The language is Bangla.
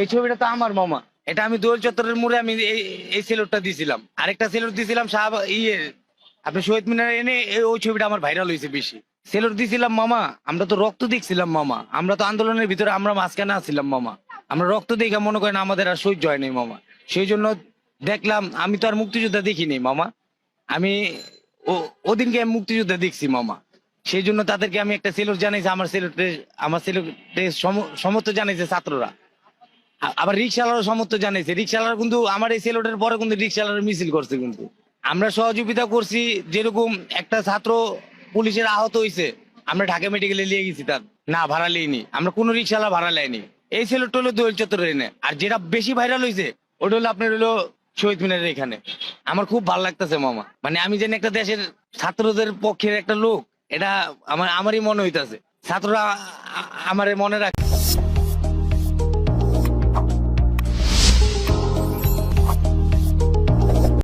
এই ছবিটা তো আমার মামা। এটা আমি দোল চত্বরের মোড়ে আমি এই সেলুটটা দিছিলাম। আরেকটা সেলুট দিছিলাম শাহ ইয়ে আপনি শহীদ মিনার এনে ওই ছবিটা আমার ভাইরাল হয়েছে বেশি। সেলুট দিছিলাম মামা, আমরা তো রক্ত দেখছিলাম মামা। আমরা তো আন্দোলনের ভিতরে আমরা মাঝখানে আসছিলাম মামা। আমরা রক্ত দেখে মনে করেন আমাদের আর সহ্য হয় নাই মামা। সেই জন্য দেখলাম, আমি তো আর মুক্তিযোদ্ধা দেখিনি মামা। আমি ওদিনকে আমি মুক্তিযোদ্ধা দেখছি মামা। সেই জন্য তাদেরকে আমি একটা সেলুট জানাইছি, আমার সেলুটে আমার সেলুটে সমস্ত জানাইছে ছাত্ররা। আবার রিক্সাওয়ালারও সমর্থ জানাইছে। রিক্সাওয়ালার কিন্তু আমার এই সেলোটের পরে কিন্তু রিক্সাওয়ালার মিছিল করছে কিন্তু। আমরা সহযোগিতা করছি, যেরকম একটা ছাত্র পুলিশের আহত হয়েছে আমরা ঢাকা মেডিকেলে নিয়ে গেছি তার। না, ভাড়া লিইনি। আমরা কোনো রিক্সাওয়ালা ভাড়া লেয়নি এই সেলোট হলো দোল চত্বরের এনে। আর যেটা বেশি ভাইরাল হয়েছে ওটা হলো আপনার হলো শহীদ মিনারের এখানে। আমার খুব ভালো লাগতেছে, মামা। মানে আমি যেন একটা দেশের ছাত্রদের পক্ষের একটা লোক, এটা আমার আমারই মনে হইতাছে। ছাত্ররা আমারে মনে রাখ।